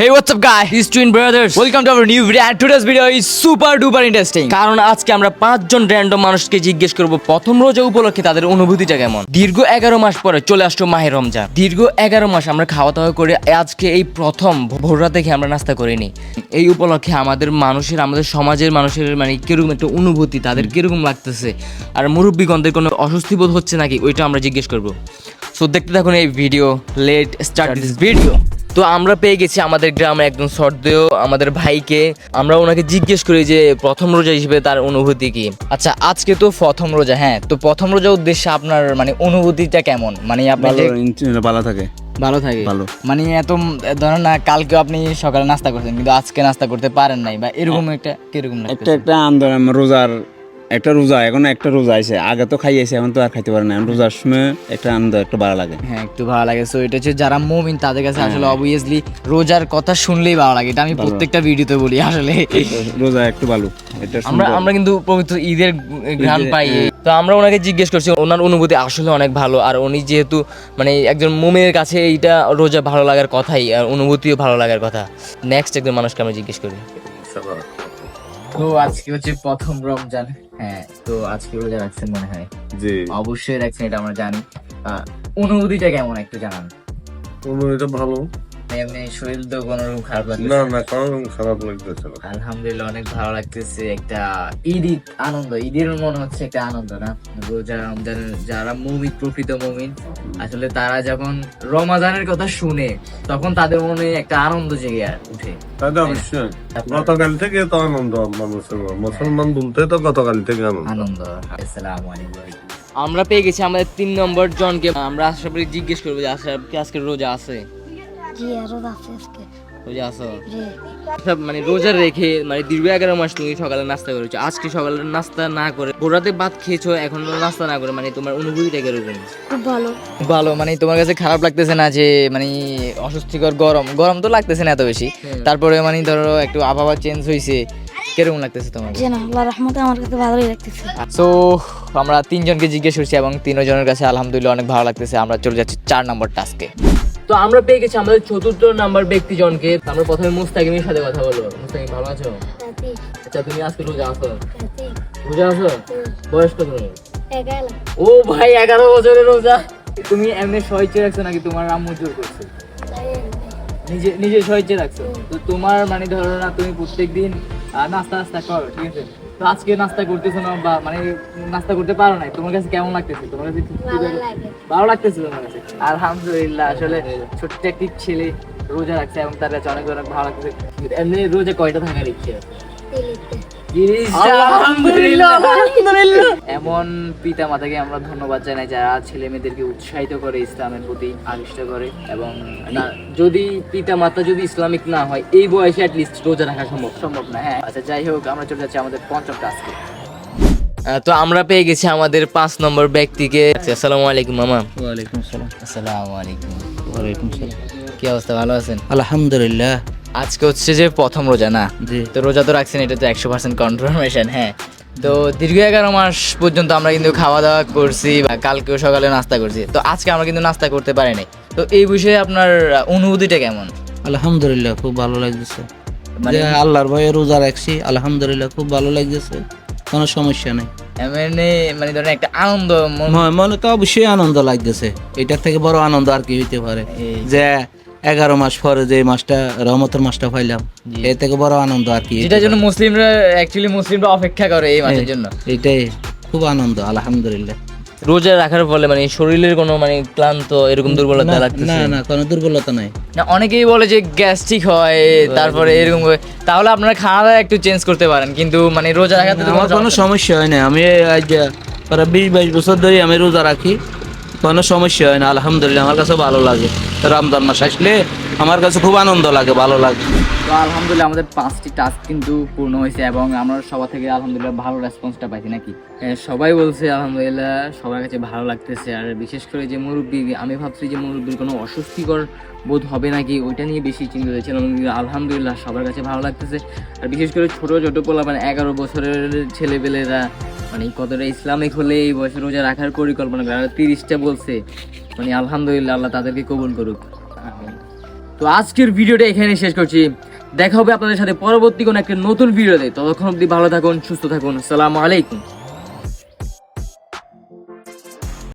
Hey, what's up, guys? This is Twin Brothers. Welcome to our new video. And today's video is super duper interesting. কারণ আজকে আমরা পাঁচজন random মানুষকে জিজ্ঞেস করব প্রথম রোজা উপলক্ষে তাদের অনুভূতিটা কেমন দীর্ঘ এগারো মাস পরে চলে আসলো মাহে রমজান দীর্ঘ এগারো মাস আমরা খাওয়া দাওয়া করে আজকে এই প্রথম ভোররা থেকে আমরা নাস্তা করিনি এই উপলক্ষে আমাদের মানুষের আমাদের সমাজের মানুষের মানে কীরকম একটা অনুভূতি তাদের কীরকম লাগতেছে আর মুরব্বীগণদের কোনো অস্বস্তি বোধ হচ্ছে নাকি ওইটা আমরা জিজ্ঞেস করব সো দেখতে থাকুন এই video let start this video তো আমরা পেয়ে গেছি আমাদের গ্রামে একজন সর্দেও আমাদের ভাইকে। আমরা ওনাকে জিজ্ঞেস করি যে প্রথম রোজা হিসেবে তার অনুভূতি কি? আচ্ছা আজকে তো প্রথম রোজা হ্যাঁ তো প্রথম রোজা উদ্দেশ্যে আপনার মানে অনুভূতিটা কেমন? মানে আপনি ভালো থাকে। ভালো থাকে? ভালো। মানে এত ধরেন না কালকে আপনি সকালে নাস্তা করছেন কিন্তু আজকে নাস্তা করতে পারেন নাই বা এরকম একটা কীরকম একটা একটা আন্দোলন রোজার একটা রোজা এখন একটা রোজা আছে আগে তো খাইয়েছে এখন তো আর খাইতে পারে না। রোজার সময় একটা আনন্দ একটা ভালো লাগে। হ্যাঁ একটু ভালো লাগে। সো এটা হচ্ছে যারা মুমিন তাদের কাছে আসলে অবভিয়াসলি রোজার কথা শুনলেই ভালো লাগে। এটা আমি প্রত্যেকটা ভিডিওতে বলি আসলে। রোজা একটু ভালো। এটা আমরা আমরা কিন্তু পবিত্র ঈদের ঘ্রাণ পাই। তো আমরা ওনাকে জিজ্ঞেস করছি ওনার অনুভূতি আসলে অনেক ভালো। আর উনি যেহেতু মানে একজন মুমিনের কাছে এইটা রোজা ভালো লাগার কথাই আর অনুভূতিও ভালো লাগার কথা। নেক্সট একজন মানুষকে আমরা জিজ্ঞেস করি। তো আজকে হচ্ছে প্রথম রমজান। হ্যাঁ তো আজকে রোজা রাখছেন মনে হয়। জি। অবশ্যই রাখছেন এটা আমরা জানি। আহ, অনুভূতিটা কেমন একটু জানান। অনুভূতিটা ভালো। এমনি শরীর তো কোনো রকম খারাপ লাগছে না না? কারণ খারাপ লাগতেছে না। আলহামদুলিল্লাহ অনেক ভালো লাগতেছে একটা ঈদ ঈদ আনন্দ ঈদের মনে হচ্ছে একটা আনন্দ না? রোজা রমজান যারা মুমিন প্রকৃত মুমিন আসলে তারা যখন রমাদানের কথা শুনে তখন তাদের মনে একটা আনন্দ জেগে উঠে। তাই তো অবশ্যই। গতকাল থেকে তো আনন্দ মানুষের মুসলমান বলতে তো গতকাল থেকে আনন্দ। আনন্দ আসসালামু আলাইকুম। আমরা পেয়ে গেছি আমাদের তিন নম্বর জনকে। আমরা আশরাফ জিজ্ঞেস করব যে কি আজকে রোজা আছে? জি আরও আছে আজকে। রোজা আছো? সব মানে রোজা রেখে মানে দীর্ঘ এগারো মাস তুমি সকালে নাস্তা করেছ। আজকে সকালে নাস্তা না করে ভোরাতে ভাত খেয়েছো এখন নাস্তা না করে মানে তোমার অনুভূতিটা কীরকম? খুব ভালো। ভালো মানে তোমার কাছে খারাপ লাগতেছে না যে মানে অস্বস্তিকর গরম? গরম তো লাগতেছে না এত বেশি। তারপরে মানে ধরো একটু আবহাওয়া চেঞ্জ হয়েছে কীরকম লাগতেছে তোমার? জি না আল্লাহ রহমতে আমার কাছে ভালোই লাগতেছে। সো আমরা তিনজনকে জিজ্ঞেস করছি এবং তিনজনের কাছে আলহামদুলিল্লাহ অনেক ভালো লাগতেছে। আমরা চলে যাচ্ছি চার নম্বর টাস্কে তো আমরা পেয়ে গেছি আমাদের চতুর্থ নাম্বার ব্যক্তিজনকে আমরা প্রথমে মুস্তাকিমের সাথে কথা বলব। মুস্তাকিম ভালো আছো? আচ্ছা তুমি আজকে রোজা আছো? রোজা আছো? বয়স কত? ও ভাই এগারো বছরের রোজা। তুমি এমনি সহিচ্ছে রাখছো নাকি তোমার আম্মু জোর করছে? নিজে নিজে সহিচ্ছে রাখছো? তো তোমার মানে ধরো না তুমি প্রত্যেকদিন নাস্তা নাস্তা করো ঠিক আছে? তো আজকে নাস্তা করতেছো না বা মানে নাস্তা করতে পারো নাই তোমার কাছে কেমন লাগতেছে? তোমার কাছে ভালো লাগতেছে তোমার কাছে? আলহামদুলিল্লাহ আসলে ছোট্ট একটি ছেলে রোজা রাখছে এবং তার কাছে অনেক অনেক ভালো লাগতেছে। এমনি রোজা কয়টা থাকার ইচ্ছে আছে? এমন পিতা মাতাকে আমরা ধন্যবাদ জানাই যারা ছেলে মেয়েদেরকে উৎসাহিত করে ইসলামের প্রতি আকৃষ্ট করে এবং না- যদি পিতা মাতা যদি ইসলামিক না হয় এই বয়সে অ্যাটলিস্ট রোজা রাখা সম্ভব। সম্ভব না হ্যাঁ। আচ্ছা যাই হোক আমরা চলে যাচ্ছি আমাদের পঞ্চম টাস্কে তো আমরা পেয়ে গেছি আমাদের পাঁচ নম্বর ব্যক্তিকে। আচ্ছা, আসসালামু আলাইকুম মামা। ওয়ালাইকুম আসসালাম। আসসালামু আলাইকুম। ওয়ালাইকুম আসসালাম। কি অবস্থা ভালো আছেন? আলহামদুলিল্লাহ। আজকে হচ্ছে যে প্রথম রোজা না? তো রোজা তো রাখছেন এটা তো একশো পার্সেন্ট কনফার্মেশন হ্যাঁ। তো দীর্ঘ এগারো মাস পর্যন্ত আমরা কিন্তু খাওয়া দাওয়া করছি বা কালকেও সকালে নাস্তা করছি। তো আজকে আমরা কিন্তু নাস্তা করতে পারিনি তো এই বিষয়ে আপনার অনুভূতিটা কেমন? আলহামদুলিল্লাহ খুব ভালো লাগতেছে। মানে আল্লাহর ভয়ে রোজা রাখছি আলহামদুলিল্লাহ খুব ভালো লাগতেছে। কোনো সমস্যা নেই। এমনি মানে ধরেন একটা আনন্দ মনে তো অবশ্যই আনন্দ লাগতেছে। এটার থেকে বড় আনন্দ আর কি হইতে পারে। যে এগারো মাস পরে যে মাসটা রহমতের মাসটা পাইলাম এর থেকে বড় আনন্দ আর কি। যেটার জন্য মুসলিমরা অ্যাকচুয়ালি মুসলিমরা অপেক্ষা করে এই মাসের জন্য। এটাই খুব আনন্দ আলহামদুলিল্লাহ। রোজা রাখার ফলে মানে শরীরের কোনো মানে ক্লান্ত এরকম দুর্বলতা না লাগতেছে? না কোনো দুর্বলতা নাই। না অনেকেই বলে যে গ্যাস্ট্রিক হয় তারপরে এরকম। তাহলে আপনারা খাওয়া দাওয়া একটু চেঞ্জ করতে পারেন কিন্তু মানে রোজা রাখাতে আমার কোনো কোনো সমস্যা হয় না। আমি আজ প্রায় বিশ বাইশ বছর ধরে আমি রোজা রাখি। কোনো সমস্যা হয় না, আলহামদুলিল্লাহ, আমার কাছে ভালো লাগে। রমজান মাস আসলে আমার কাছে খুব আনন্দ লাগে, ভালো লাগে। তো আলহামদুলিল্লাহ আমাদের পাঁচটি টাস্ক কিন্তু পূর্ণ হয়েছে এবং আমরা সবার থেকে আলহামদুলিল্লাহ ভালো রেসপন্সটা পাইছি, নাকি? সবাই বলছে আলহামদুলিল্লাহ সবার কাছে ভালো লাগতেছে, আর বিশেষ করে যে মুরব্বী, আমি ভাবছি যে মুরব্বীর কোনো অস্বস্তিকর বোধ হবে নাকি, ওইটা নিয়ে বেশি চিন্তিত ছিলাম আলহামদুলিল্লাহ সবার কাছে ভালো লাগতেছে। আর বিশেষ করে ছোট ছোট পোলা মানে এগারো বছরের ছেলেপেলেরা মানে কতটা ইসলামিক হলে এই বয়সে রোজা রাখার পরিকল্পনা করে। তিরিশটা বলছে মানে আলহামদুলিল্লাহ আল্লাহ তাদেরকে কবুল করুক। তো আজকের ভিডিওটা এখানে শেষ করছি। দেখা হবে আপনাদের সাথে পরবর্তী কোনো একটা নতুন ভিডিওতে। ততক্ষণ অব্দি ভালো থাকুন, সুস্থ থাকুন। আসসালামু আলাইকুম।